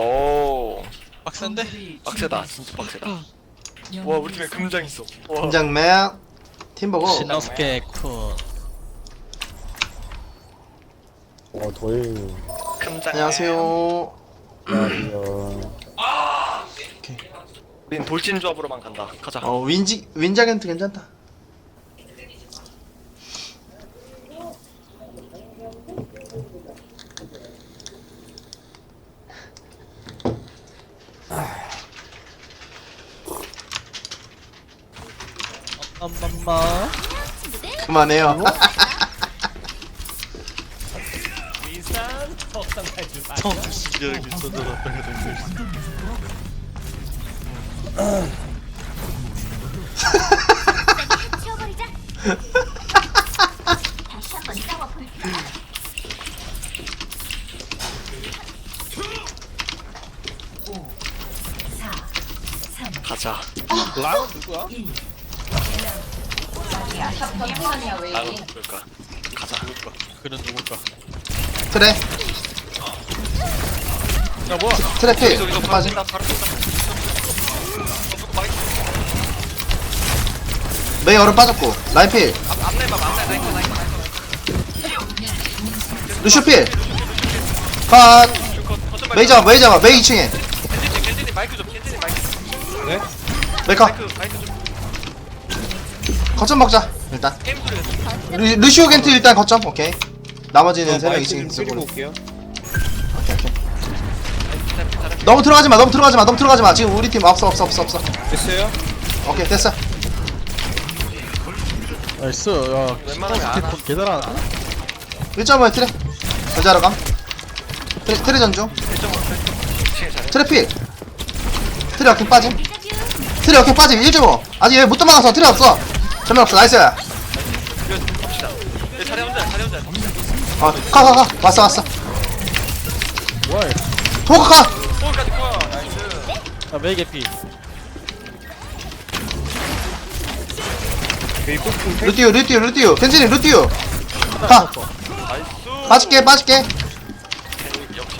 오. 빡센데? 빡세다 진짜 빡세다. 와 우리 팀에 금장 있어? 와. 팀장맨 팀버거. 신노스케 쿤 어, 도일. 금장 안녕하세요. 안녕하세요. 우린 돌진 조합으로만 간다. 가자. 어 윈지 윈자겐트 괜찮다 엄마마 그만해요 정신력이 쏟아졌다가 치워버리자. 다시 한번 싸워볼까? 가자 라운 누구야? 나도 볼까? 가자. 누굴까? 그는 누굴까? 트레. 야 뭐야? 트래필. 여기서 여기서 바로 빠짐 뛴다. 바로 뛴다. 어, 많이 메이 얼음 빠졌고. 라인 필. 앞 앞내봐 앞내 나이트 나이트 루슈 필. 컷. 거점 메이 잡아 메이 잡아. 메이 2층에. 켄진님 켄진님 마이크 좀 켄진님 마이크 네? 메이 컷 마이크 마이크 좀. 거점 먹자 일단. 게임 소리 루, 루시오 겐트 일단 거점 오케이. 나머지는 저 3명 마이크 2층에 좀 쓰고 줄이고 올게요. 오케이 오케이. 너무 들어가지 마 너무 들어가지 마 너무 들어가지 마. 지금 우리 팀 없어 없어 없어 없어. 됐어요? 오케이 됐어. 나이스. 야 웬만하면 안 스티폰 개잘하는데? 1.5에 트레. 여자로 감. 트레, 트레 전중 1.5 잘해. 트레 어깨 빠짐. 트레 어깨 빠짐. 1.5 아직 얘못 도망가서 트레 없어. 전면 없어. 나이스 어 이거 봅시다 얘 자리 혼자 자리 혼자 가 가 가 왔어 왔어. 뭐야 도그 가. 골까지 커 나이스 야 메이 개피. 루티오 루티오 루티오. 켄진이 루티오. 가. 나이스 빠질게 빠질게. 역시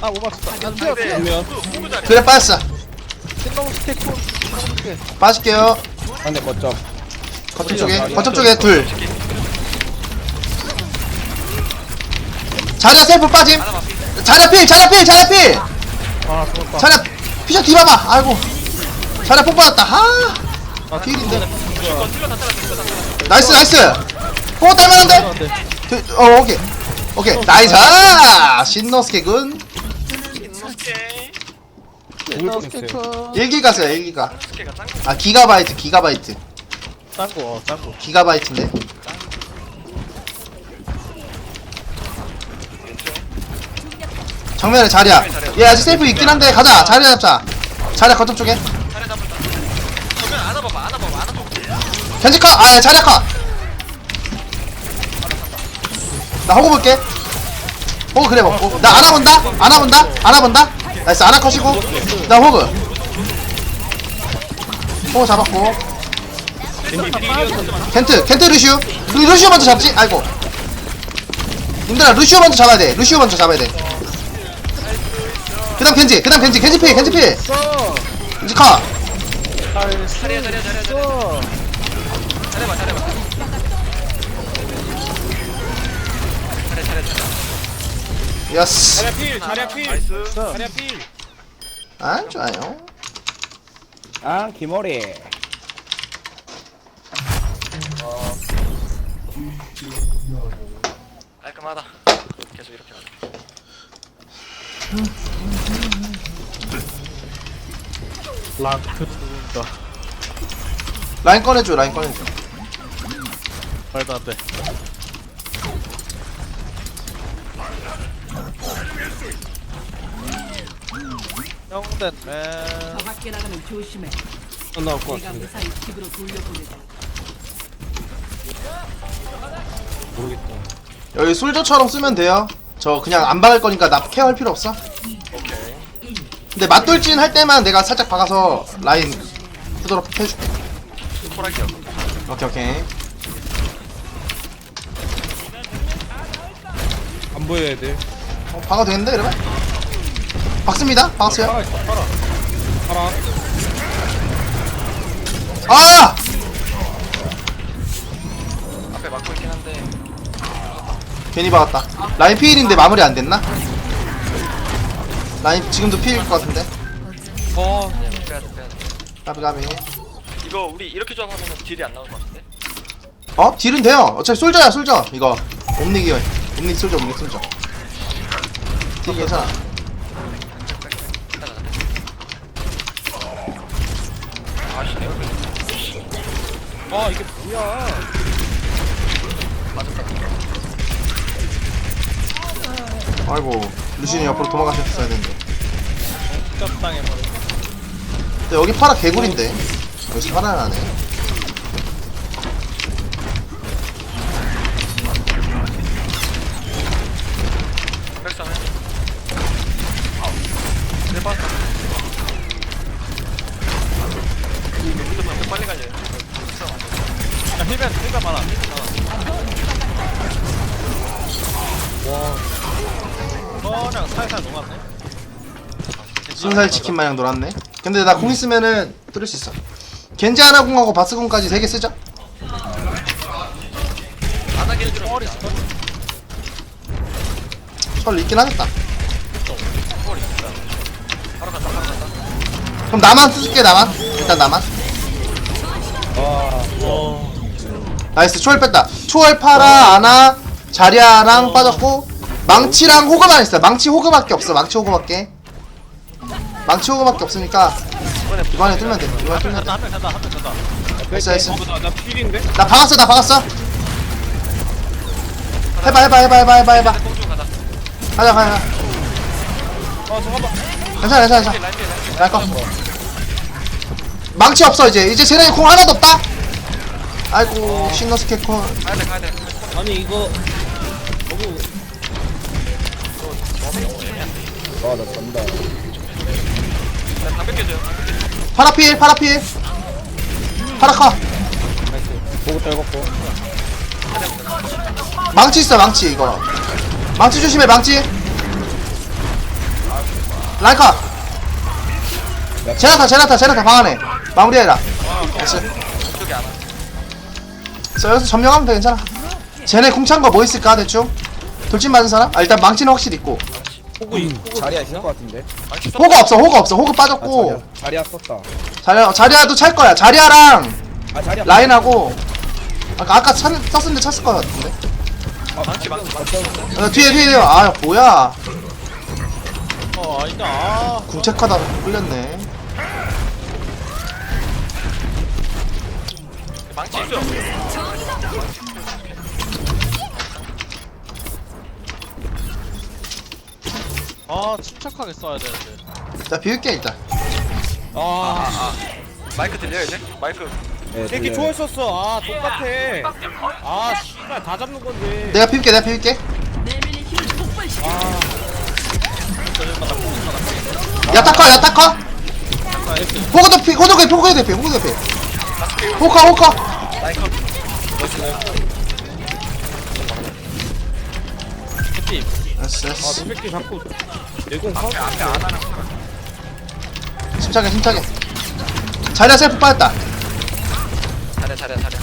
아못 맞췄다. 야 뛰어 근데 뛰어 그러면 누구 빠질게요. 안에 거점. 거점 쪽에 거점 쪽에 둘. 자리야 셀프 빠짐. 자리야 필 자리야 필 자리야 필. 아 죽었다. 자리야 피셔 뒤봐봐. 아이고. 자리야 폭 받았다. 아. 아 필인데. 나이스 나이스. 오 딸만한데? 안돼 그, 어 오케이. 오케이. 나이스. 신노스케 군. 오케이 신노스케 뻔했어요. 쿤 1기가 써요 1기가. 스케가 짱아 기가바이트 기가바이트. 짱구 어 짱구 기가바이트인데. 정면에 자리야. 얘 아직 세이프 있긴 한데 가자. 자리 잡자. 자리야 거점 쪽에. 자리 잡을다 그러면 안아 봐봐 안아 봐봐 안아봐봐 견직커 아 자리야 커나 호구 볼게. 호구 그래 먹고 나 안아본다? 안아본다? 안아본다 나이스 안아 컷이고. 나 호구 호구 잡았고. 켄트 켄트 루시우. 루, 루시우 먼저 잡지? 아이고. 님들아 루시우 먼저 잡아야 돼. 루시우 먼저 잡아야 돼. 그다음 켄지 그다음 켄지 켄지 피 켄지 피써 켄지 자리야 자리야 자리야 써 잘해봐 잘해봐 잘해 잘해 잘해 예스 자리야 필, 자리야 필. 나이스. 자리야 필. 아 좋아요. 아, 기머리. 깔끔하다. 계속 이렇게 가자. 랑크 라인 꺼내줘 라인 꺼내줘. 말도 안돼 형됐네 저 밖에 나가면 조심해. 안 나올 것 같은데 모르겠다 여기 솔저처럼 쓰면 돼요. 저 그냥 안 박을 거니까 나 케어할 필요 없어. 근데 맞돌진 할 때만 내가 살짝 박아서 라인 후드럽 해줄게. 호랑이야 오케이 오케이. 안 보여야 돼 어, 박아도 되는데 그러면? 박습니다. 박수요. 팔아 있어 아! 앞에 막고 있긴 한데. 괜히 박았다. 라인 피일인데 마무리 안 됐나? 라인 지금도 피일 것 같은데? 어 네, 빼야돼 빼야돼. 까비 까비. 이거 우리 이렇게 조합하면 딜이 안 나올 것 같은데? 어? 딜은 돼요. 어차피 솔저야 솔저. 이거 옴닉이 옴닉 솔저 옴닉 솔저. 딜 괜찮아 아 이게 뭐야? 아이고 루시이 옆으로 도망가셨어야 되는데. 짭당해 버려 근데 여기 파라 개구리인데. 여기서 파라 나네 순살 치킨 마냥 놀았네. 근데 나 공 있으면은 뚫을 수 있어. 겐지 하나 공하고 바스 공까지 세 개 쓰자. 안 하게 해주라 펄이 있어 철 있긴 하겠다. 펄 바로 간다 그럼 나만 쓸게 나만. 일단 나만. 와 나이스 초월 뺐다. 초월 파라 아나 자리아랑 빠졌고 망치랑 호그만 있어 망치 호그밖에 없어 망치 호그밖에 망치 호그밖에 없으니까 이번에 이번에 뚫면 돼 이번에 뚫면 간다 한명 간다 한명 간다 됐어 됐어 어나나 필인데 나 박았어 나 박았어 해봐 해봐 해봐 해봐 해봐 해봐 공중 가자 가자 가자. 아 잠깐만 괜찮아 괜찮아 괜찮아 날 거. 망치 없어 이제 이제 쟤네 공 하나도 없다 아이고 싱거스 캐콘 가야돼 가야돼 아니 이거 너무 아나 잔다 파라필 파라필. 파라카. 나이스 보고 떨궜고. 망치 있어 망치 이거. 망치 조심해 망치. 라이카. 제나타 제나타 제나타 방 안에. 마무리해라. 됐어 이쪽에 안 와. 자 여기서 점령하면 돼 괜찮아. 쟤네 궁찬 거 뭐 있을까 대충? 돌진 맞은 사람? 아 일단 망치는 확실히 있고 호구 호구 자리야 있을 것 같은데. 써 호그 없어 호그 없어. 호그 아 빠졌고. 자리야. 자리야 썼다. 자리아 자리아도 찰 거야. 자리아랑 아 자리야 라인하고. 아까 아까 찼, 썼는데 찼을 것 같은데. 망치 망치 망치 어, 뒤에 뒤에 뒤에. 아 뭐야? 어 아니다. 아. 궁책하다 끌렸네. 망치 있어 아 침착하게 써야 되는데. 자 비울게 일단. 아. 마이크 들려 이제? 마이크. 새끼 초월 썼어 아 똑같아. 아 씨발 다 잡는 건데. 내가 비울게 내가 비울게. 폭발시켜. 야타커 야타커. 호그 도 피 호그 도 피 호그 도 피 호그 도 피. 호커 호커. 라인 컷햇 빛 됐어 아 됐어 저 새끼 자꾸 내공 카운트 앞에 안 하나 침착해 침착해. 자리야 셀프 빠졌다. 잘해 잘해 잘해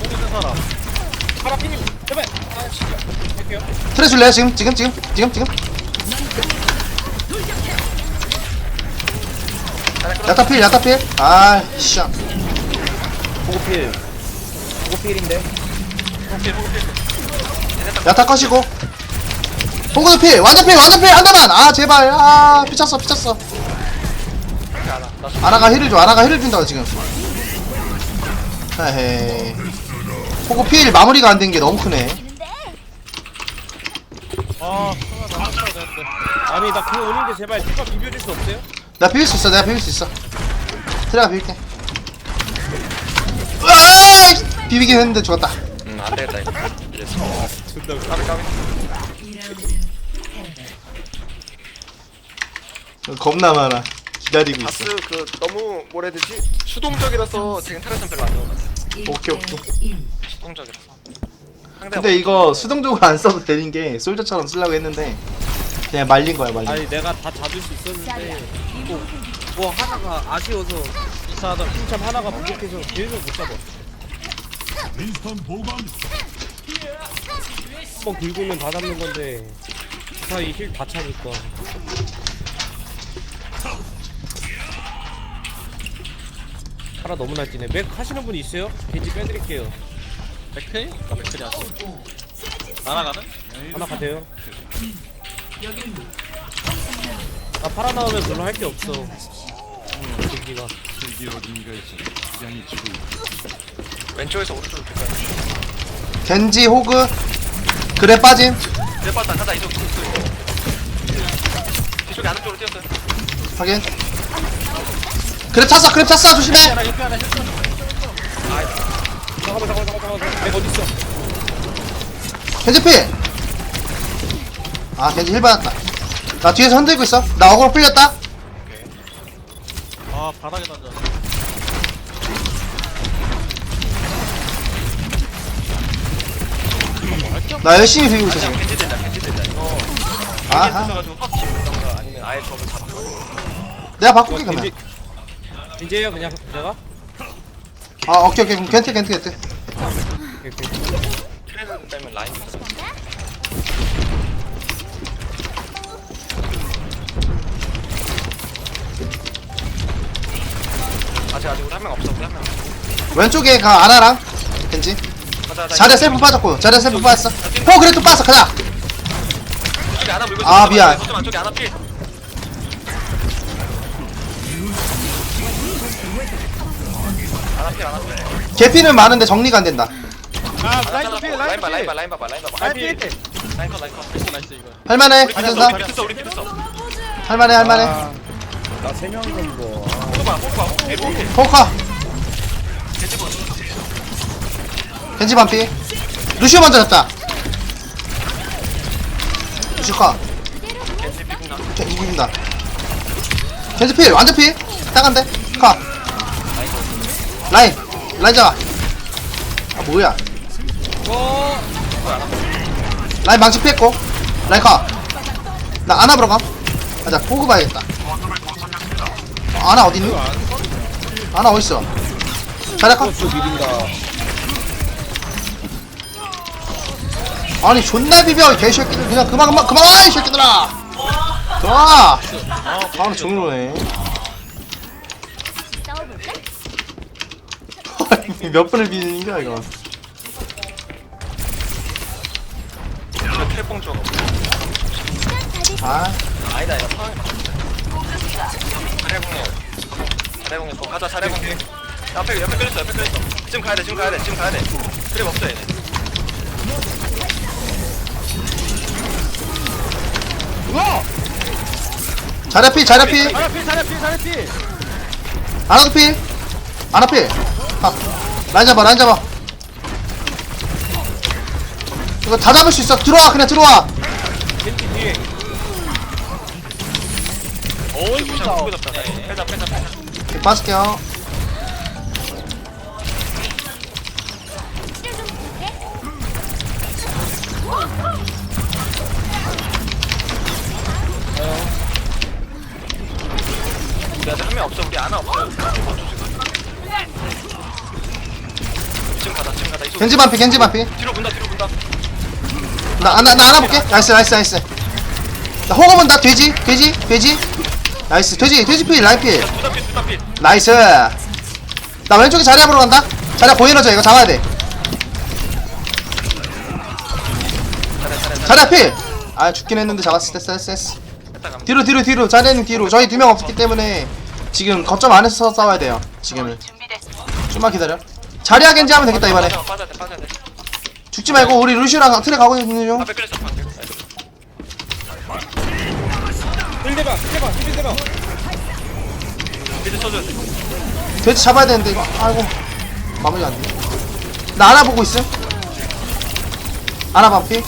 공 있는 사람. 파라 피님 제발. 아 진짜. 할게요. 트레 줄래요 지금? 지금 지금? 지금 지금? 야타필 야타필. 아씨. 호구필. 호구필인데. 오케이 오케이 야타 컷이고. 호그도 필 완전 필 완전 필 한대만. 아 제발. 아 피쳤어 피쳤어. 아나가 힐을 줘 아나가 힐을 준다고 지금. 헤헤 호그 필 마무리가 안 된 게 너무 크네. 아 songa 나 써야 되는데 아니 나 그거 오는데 제발 티가 비벼줄 수 없어요? 나 비빌 수 있어 내가 비빌 수 있어. 트레가 비빌게. 으아! 비비긴 했는데 죽었다 음, 안 되겠다 이거. 이랬어 까비 까비 겁나 많아. 기다리고 있어. 바스 그 너무 뭐라 해야 되지? 수동적이라서 지금 타겟은 별로 안 좋은 것 같아 오케이 오케이. 수동적이라서. 상대가 근데 이거 수동적으로 안 써도 되는 게 솔저처럼 쓰려고 했는데 그냥 말린 거야 말린 아니 내가 다 잡을 수 있었는데 뭐, 뭐 하나가 아쉬워서 인사하다. 참 하나가 부족해서 계속 못 잡 아 한번 긁으면 다 잡는 건데 그 사이 힐 다 차니까. 파라 너무 날뛰네. 맥 하시는 분 있어요? 겐지 빼드릴게요. 맥크리? 나 맥크리 하지 날아가는? 하나 가세요. 아 파라 나오면 별로 할 게 없어. 겐지가 왼쪽에서 오른쪽으로 갈 거야. 겐지 호그 그래 빠짐. 그래 빠졌다. 가자 이쪽 이쪽 이쪽. 뒤쪽에 안쪽으로 뛰었어요. 확인. 그래 찼어 그래 찼어. 조심해. 하나 옆에 하나 했어 잠깐만 잠깐만 잠깐만 잠깐만 맥 어딨어 겐지 필아 겐지 힐 받았다. 나 뒤에서 흔들고 있어. 나 어그로 풀렸다. 아 바닥에 던져 나 열심히 비비고 있어 지금 겐지 된다. 겐지 된다. 이거 아하 있어가지고 팍 집는던가 아니면 아예 저걸 잡고. 내가 바꿀게 그러면 겐지 겐지예요 그냥 내가? 아 오케이 오케이 그럼. 트레드 빼면 라인. 아직 아직 우리 한 명 없어. 우리 한 명. 없어. 왼쪽에 가 아나랑 겐지 가자 가자. 자리에 셀프 빠졌고 자리에 셀프 빠졌어 호 그래 또 빠졌어 가자 쪽에 하나 물고 아, 미안. 거점 안쪽에 하나 필. 하나 필 하나 필. 개피는 많은데 정리가 안 된다 아 하나 라인 잘랐고. 필 라인 라인 봐 라인 봐 필 라인 봐봐 라인 봐봐. 라인 필 라인 컷 라인 컷. 나이스 나이스 이거 할만해 우리 괜찮다 우리 우리. 할만해 할만해 나 3명 정도 호필. 포커. 겐지 반피. 루시오 먼저 잡자. 루시오 겐지 비군나. 겐- 이긴다 겐지 필 완전 필. 딱한데. 커 라인. 라인 잡아. 아 뭐야. 라인 망치 피했고. 라인 커나 아나 보러 가 가자 호그 봐야겠다. 어, 아나 어딨니? 아나 어딨어? 자리야 커 아니 존나 비벼 이 개새끼들. 그냥 그만 그만 그만 와, 이 새끼들아! 좋아! 바로 종로네. 싸워볼까? 몇 분을 비비는 거야 이거? 저 태봉 쪽. 아? 아니다 이거 상황이 자래공이야 자래공이 가자 자래공 옆에 옆에 끌렸어 옆에 끌렸어. 지금 가야 돼 지금 가야 돼 지금 가야 돼. 그래 없어 얘네 자리야 필 자리야 필 자리 필 자리 필 자리 필 아나도 필 아나 필 아, 라인 잡아 라인 잡아. 이거 다 잡을 수 있어. 들어와 그냥 들어와. 겐지 뒤에 어이 잡다. 빼자 빼자 빼자. 빠질게요 우리 아직 한명 없어 우리 아나 없어 지금 가자 지금 이쪽 겐지 반피 겐지 반피 뒤로 본다 뒤로 본다 나, 나, 나 볼게. 나이스, 나이스, 나이스. 나 호거 본다. 돼지, 돼지, 돼지. 나이스, 돼지, 돼지 필, 라인 필. 두다 필 두다 필 나이스. 나 왼쪽에 자리 잡으러 간다. 자리 보이너져. 이거 잡아야 돼. 잘해 잘해 잘해 자리 필. 아, 죽긴 했는데 잡았어. 됐어, 됐어, 됐어. 했다 가면 뒤로, 뒤로, 뒤로. 자리는 뒤로. 저희 두 명 없기 때문에 지금 거점 안에서 싸워야 돼요. 지금은. 좀만 기다려. 자리야 겐지 하면 되겠다 이번에. 빠져, 빠져야 돼 빠져야 돼 죽지 말고 우리 루시랑 틀에 가고 있는 중. 앞에 끌렸어 방금 힐대봐 힐대봐 힐대봐 미드 쳐줘야 돼 돼지 잡아야 되는데 이거. 아이고. 마무리 안 돼. 나 알아보고 있음. 아나 반피.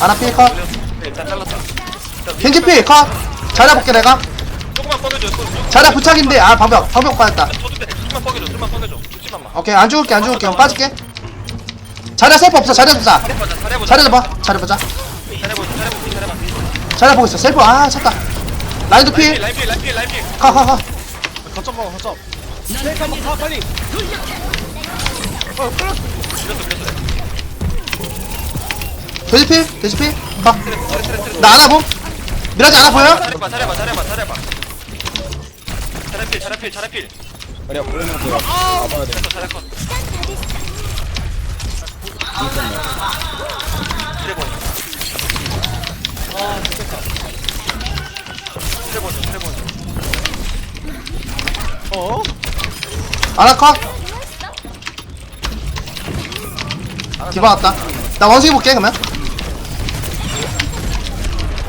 아나 필 컷. 네, 일단 잘랐다 겐지 필 컷. 자리 볼게 내가. 조금만 뻐겨줘 조- 자리 부착인데. 아 방벽 방벽 빠졌다. 돼 좀만 뻐겨줘 좀만 뻐겨줘. 죽지 초단만 오케이 안 죽을게 안 죽을게. 빠질게. 자리야 셀프 없어. 자리야 없어. 잘해보자 잘해보자. 자리야 봐. 자리야 보자. 잘해보자 잘해보자 잘해보자. 자리야 보고 있어. 셀프 아 찾다. 라인도 라인필. 필 라인 필 라인 필 라인 필. 가 가가. 거점 먹어 거점. 셀카 한번 가 빨리. 밀었어 밀었어. 돼지 필? 돼지 필? 가나 트레 트레 트레 트레. 안아봄? 미라지 안아 보여? 잘해봐 잘해봐 잘해봐 잘해봐 잘해필 잘해필 잘해필. 그래 보이면서 잡아야 돼. 잘했어. 트레본 아 좋겠다. 트레본 좀 트레본 좀 어? 컷 디바 왔다. 나 원숭이 볼게 그러면.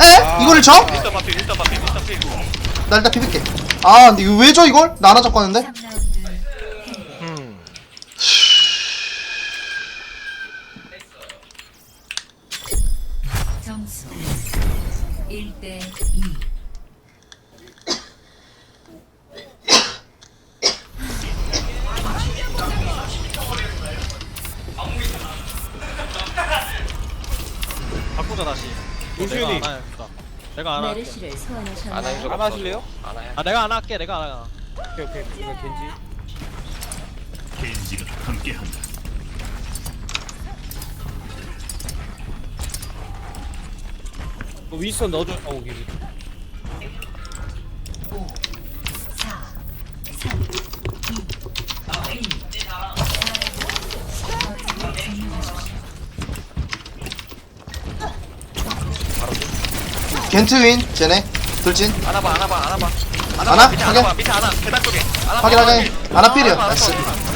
에? 이거를 줘? 미스터 바필 미스터 바필 미스터 필나 일단 비빌게 아 근데 이거 왜줘 이걸? 나 하나 잡고 왔는데? 점수 1대 2 바꾸자 다시 루시온이. 내가 안 하겠다 내가 안 메르시를 소환하셨나요? 하실래요? 아 내가 안 할게 내가 안 할게 오케이 오케이. 이거 겐지. 그 윈스턴 넣어줘 어 기지 5 4 3 2 1 겐트윈 쟤네. 돌진. 안아봐 안아봐 안아봐 안아? 밑에 확인. 밑에 계단 쪽에. 확인하게 안아봐. 아나 필이야. 안아봐, 나이스.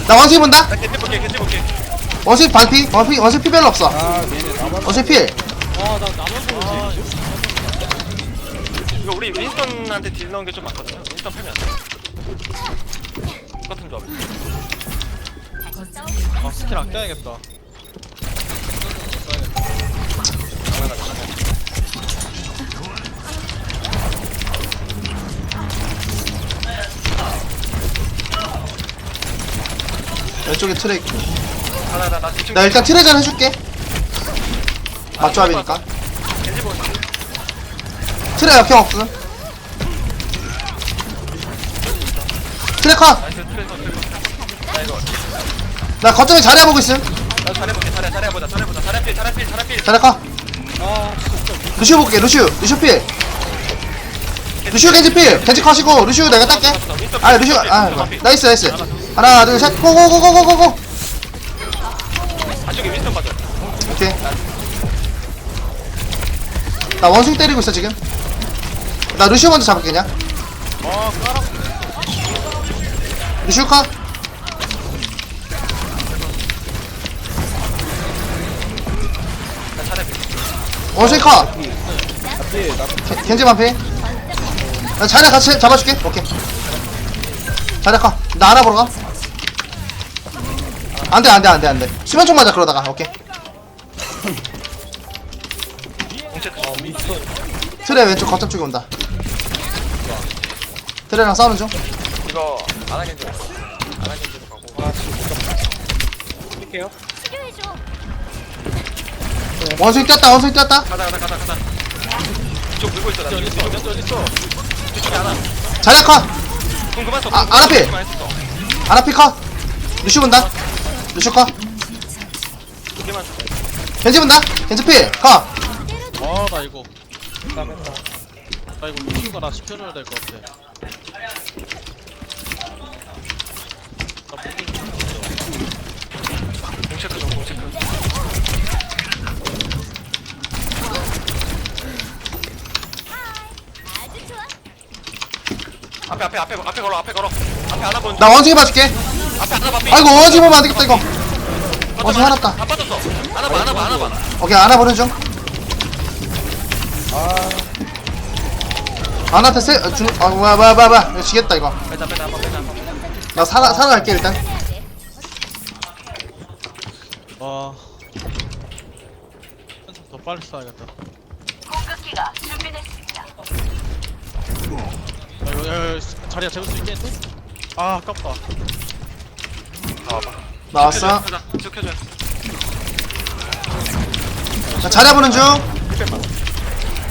나 원숭이 본다? 나 겐지 볼게 겐지 볼게. 원숭이 반피 원숭이 원숭이 피 별로 없어. 아 얘네 나만 원숭이 필. 아나 나만 보지 이거 우리 윈스턴한테 딜 넣은 게 좀 많거든요. 윈스턴 패면 안돼. 똑같은 조합 아 스킬 아껴야겠다 왼쪽에 트레 있고 하나 나나 집중 나 일단 트레전 해줄게. 맞조합이니까. 겐지 보고 있어. 트레 역행 없음 트레 컷나 나이스 트레서 트레서 나 이거 거점에 자리해보고 있음. 나 잘해볼게 잘해 잘해보자 잘해보자. 잘해필 잘해필 잘해필. 자리 컷. 루시우 볼게 루시우. 루시우 필. 루시우 겐지 필. 겐지 컷이고 루시우 내가 딸게. 아 루시우 아 나이스 나이스 하나 둘셋. 고고고고고고고. 안쪽에 윈스턴 빠져. 오케이. 나 원숭이 때리고 있어 지금. 나 루시우 먼저 잡을게 그냥. 루시우 컷. 나 잘해필 원숭이 컷. 겐- 겐지 반피. 나 자리 같이 잡아줄게. 오케이. 자리 컷나 알아보러 가 안돼 안돼 안돼 안돼. 수면 총 맞아 그러다가. 오케이. 공체크 트레 왼쪽 거점 쪽에 온다. 트레랑 싸우는 중. 이거 안하겐지 안하겐지로 가고. 할게요 치료해줘. 원숭이 뛰었다 원숭이 뛰었다. 가자 가자 가자 가자. 이쪽 들고 있어 나 어디 있어. 이쪽 어디 있어? 이쪽에 하나. 자리 컷. 공 그만 써 아, 안 했어. 아나피 컷. 루시 본다 두개만 줘 겐지 본다. 겐지 필컷 아나 이거 나 이거 루시가 나 시켜줘야 될 것 같아. 나 목이 좀 공체크 좀 공체크. 앞에 앞에 앞에 앞에 걸어 앞에 걸어. 앞에 하나 본나 원숭이 봐줄게 앞에 하나 봐 아이고 원숭이 보면 안 되겠다 이거. 원숭이 화났다. 다 빠졌어. 하나 봐 하나 봐 하나 봐. 오케이 아나 보는 중. 아나한테 세 어, 중.. 아 뭐야 뭐야 뭐야 뭐야. 이거 지겠다 이거. 빼자 빼자 한번 빼자 한번 나 살아 살아갈게 일단. 와 한참 더 빨리 써야겠다. 공격기가 준비됐습니다. 아, 이거 야, 야, 자리야 재울 수 있겠는데? 아 아깝다. 아나 와봐. 나왔어? 쭉 해줘 자 자리 보는 중.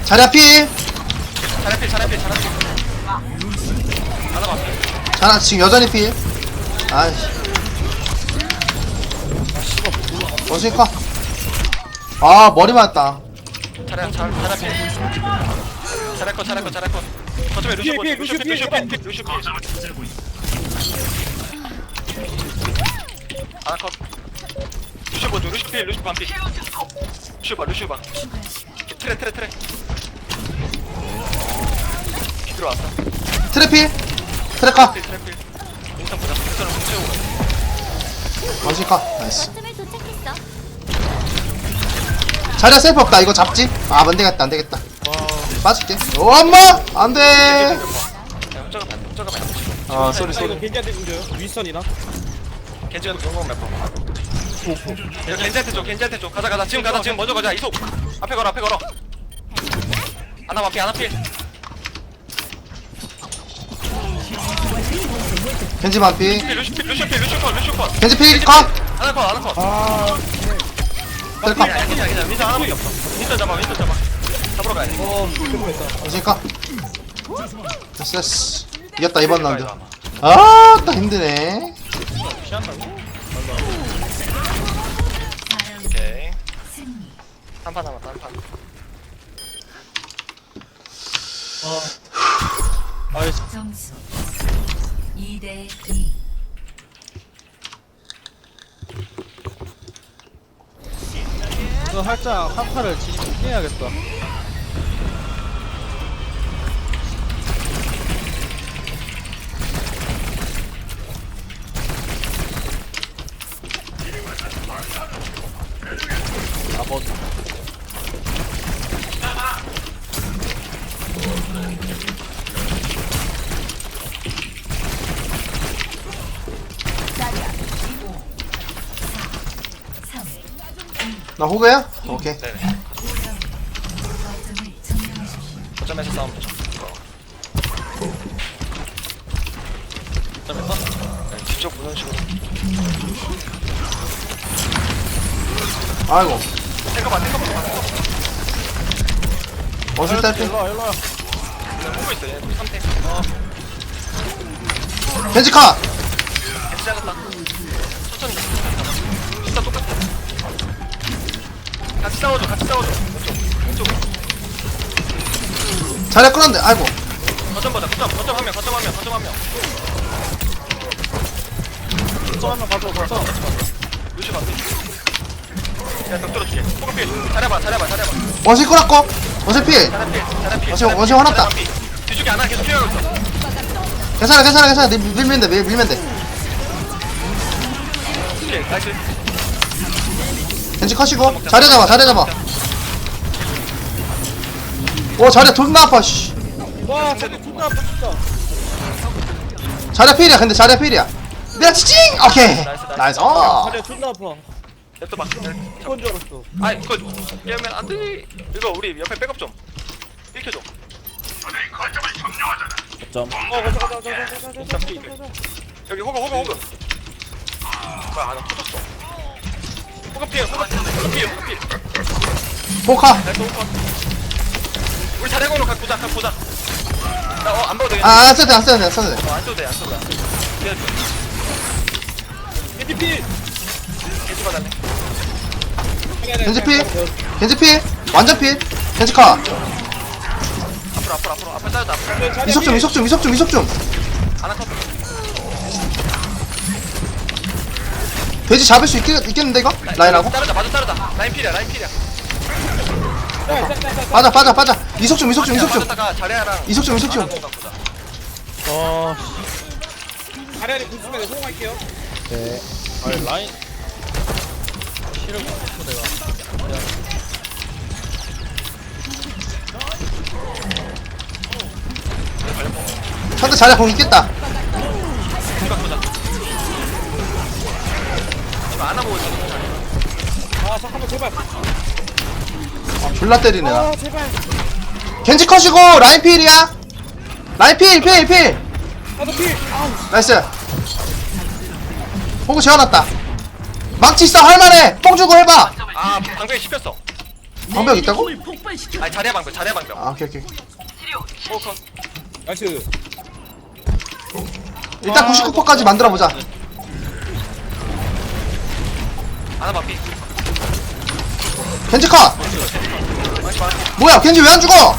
자리 앞이. 차례필 하나 봐 자라 지금 여전히 필. 아이씨. 원숭이 커 아 머리 맞았다. 차례 차 차례필 차례 거 차례 거 차례 거. 거점에 루시오 루시오 루시오 루시오 하나 컷. 루시오 보조 루시오 필 루시오 반필 루시오 봐 루시오 봐 트레 트레 트레. 들어왔어 트래필? 트래커 필 트레 필. 인턴 보자. 인턴은 공채우고. 원숭이 커 나이스. 거점에 도착했어. 자리야 셀프 없다. 이거 잡지? 아 안되겠다 안되겠다. 빠질게. 오 엄마 안돼. 야 훔쳐가 봐 훔쳐가 봐아 쏘리 쏘리. 겐지한테 준줘요 윈선이나 겐지가 좋은 몇 번. 이거 겐지한테 줘, 겐지한테 줘. 가자, 가자. 지금 가자, 지금 먼저 가자. 이속. 앞에 걸어, 앞에 걸어. 하나 앞에, 하나 필. 겐지 반피 필, 루시 필, 루시 필, 루시 컷, 루시 컷. 겐지 필 컷! 하나 컷, 하나 컷. 아 괜찮아, 괜찮아, 괜찮아. 민서 하나밖에 없어. 민서 잡아, 민서 잡아. 잡으러 가야 돼. 어, 커 됐어 됐어 이겼다 이번 라운드 아따 힘드네 피한다고? 오케이. 승리. 한판 남았다, 한 판. 아이 점수 2대 2. 그 살짝 한 판을 지금 피해야겠다 호그야? 오케이 네네. 점령하십시오. 거점에서 싸우면 되죠. 점에서 네, 직접 보는 식으로. 아이고 탱커 봐. 원숭이 딸피 일로와 일로와 보고 있어, 얘. 3탱. 겐지 컷! 같이 싸워줘. 왼쪽, 왼쪽. 자리야 끌었는데 아이고 거점 보자, 거점, 거점 한 명, 거점 한 명, 거점 한 명. 저 한명 가져 가져 루시 봐. 야, 벽 뚫어줄게. 포커필. 잘해봐, 잘해봐, 잘해봐. 원숭이 끌었고 원숭이 필 잘해 필, 잘해필. 원시- 원시 화났다. 뒤쪽에 하나 계속 피하고 있어. 괜찮아 괜찮아 괜찮아 밀- 밀면 돼 밀- 밀면 돼 오케이, 나이스. 겐지 컷이고 자리 잡아 자리 잡아 오 자리야 존나 아파 씨 와, 저기 존나 아파, 진짜. 자리야 필이야 근데 자리야 필이야 내가 치징 오케이 나이스 어 자리야 존나 아파. 냅둬 봐. 죽은 줄 알았어. 아이, 그거 깨면 안 돼. 이거 우리 옆에 백업 좀. 일켜줘. 점. 어, 가자, 가자, 가자, 가자, 가자. 가자, 가자. 여기 호그, 호그, 호그. 뭐야, 아, 나 터졌어. 호그 피해, 호그 피해, 호그 피해, 호그 피해. 포카 나이스, 호그. 우리 자대공으로 갖고 보자, 갖고 보자. 나, 어, 안 봐도 되겠네. 아안 써도 돼 안 써도 돼 안 써도 돼 어, 안 써도 돼, 안 써도 돼. 그래, 겐지 필! 개지 받았네. 겐지 필 겐지 필 완전 필 겐지 컷 앞으로, 앞으로, 앞으로. 앞에 따르다, 앞으로. 이속 좀 이속 좀 이속 좀 이속 좀 하나 컷. 돼지 잡을 수 있겠, 있겠는데 이거? 라인하고? 따르다, 마주 따르다. 라인 필이야, 라인 필이야. 빠져 빠져 빠져 이속 좀 이속 좀 이속 좀 맞았다가 자리야랑 이속 좀 이속 좀 하나 보자. 어 자리안에 군수면에 호응할게요. 아니 라인 실을 못 내가 상대 자리야 공 있겠다 생각 보자. 이거 안 하고 있어. 아, 잠깐만, 제발. 졸라 때리네 나 아, 제발. 겐지 컷이고 라인 필이야. 라인 필필 필. 나도 필! 아우, 나이스. 호구 재워놨다. 망치 있어 할만해. 뽕 주고 해봐. 아 방벽이 씹혔어. 방벽 있다고? 아니 자리야 방벽 자리야 방벽. 아 오케이 오케이. 나이스. 일단 99%까지 만들어보자. 하나 반피. 겐지 컷! 뭐야 겐지 왜 안 죽어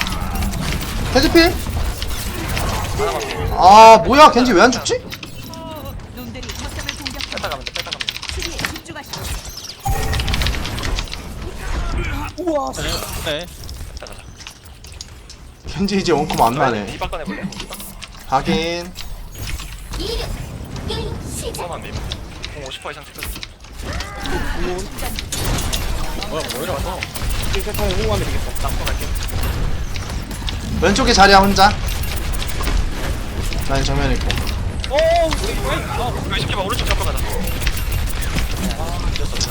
겐지 반피? 아 뭐야 겐지 왜 안 죽지? 뺐다 겐지 이제 원콤 안 나네. 디바 꺼내볼래? 하긴 이륙 게임 시작 그거만 밀면 공50% 이상 찍혔어 뭐야? 뭐 이러고 이제 통 호구하면 되겠다. 남고 갈게 왼쪽에 자리야 혼자. 라인 정면에 있고.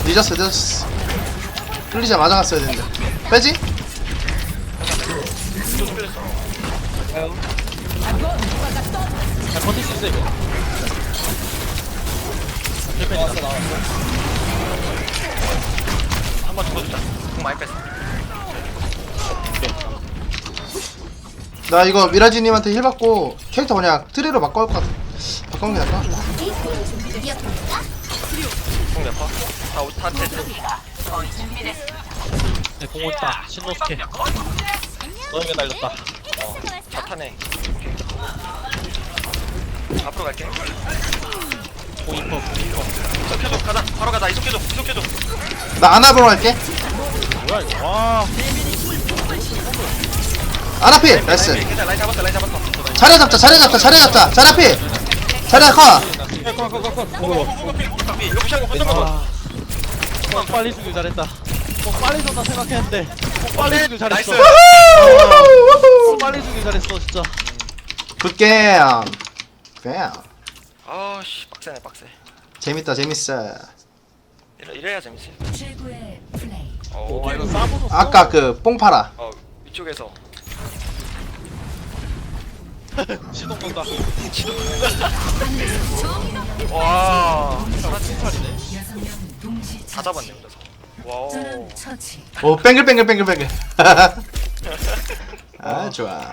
늦었어 늦었어. 뚫리자 맞아갔어야 되는데. 빼지? 잘 버틸 수 있어 이거 힐펜이다 한번 죽어주자. 공 많이 뺐어 나 이거 미라지님한테 힐 받고 캐릭터 그냥 트레로 바꿔올 것 같아. 바꾸는 게 나을까? 공몇 퍼? 다, 오- 다 됐어 네, 공원 있다. 신노스케 너에게 날렸다. 다 타네 앞으로 갈게. 공 인퍼 공 인퍼 이속 켜줘. 가자. 바로 가자. 이속 켜줘. 이속 켜줘. 나 아나보러 갈게. 뭐야 이거? 와 아나필 나이스. 괜찮아 라인 잡았어 라인 잡았어. 자리 잡자 자리 잡자 자리 잡자. 자리 혼자 먹어. 공 빨리 주길 잘했다. 공 빨리 줬나 생각했는데. 공 빨리 주길 잘했어. 빨리 주길 잘했어 진짜. 굿게임 게임 아씨 빡세네 빡세. 재밌다 재밌어. 이래, 이래야. 어, 와 이거 싸보줬어 아까 그 뽕파라. 어 위쪽에서 시동 건다. 와 여섯 명 동시 다 잡았네 그래서 와우. 오 뱅글뱅글뱅글뱅글. 아 좋아